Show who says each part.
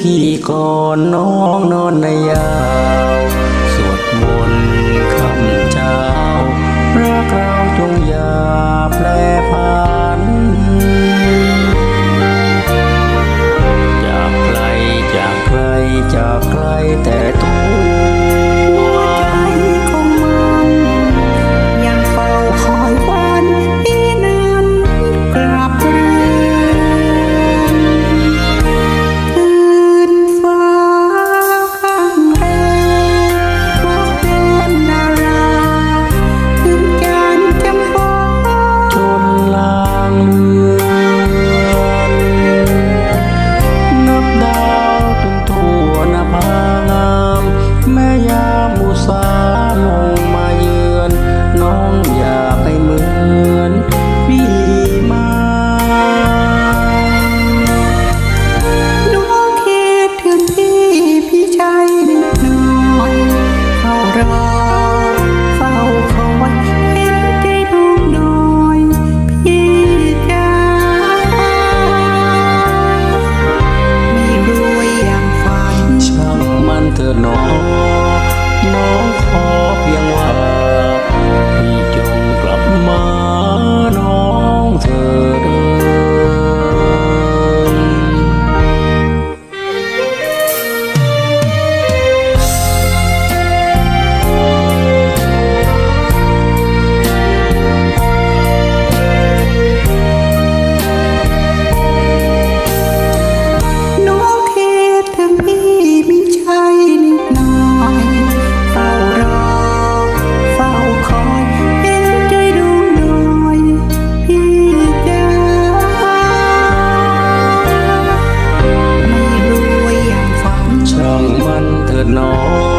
Speaker 1: พี่ก่อนน้องนอนในยา no.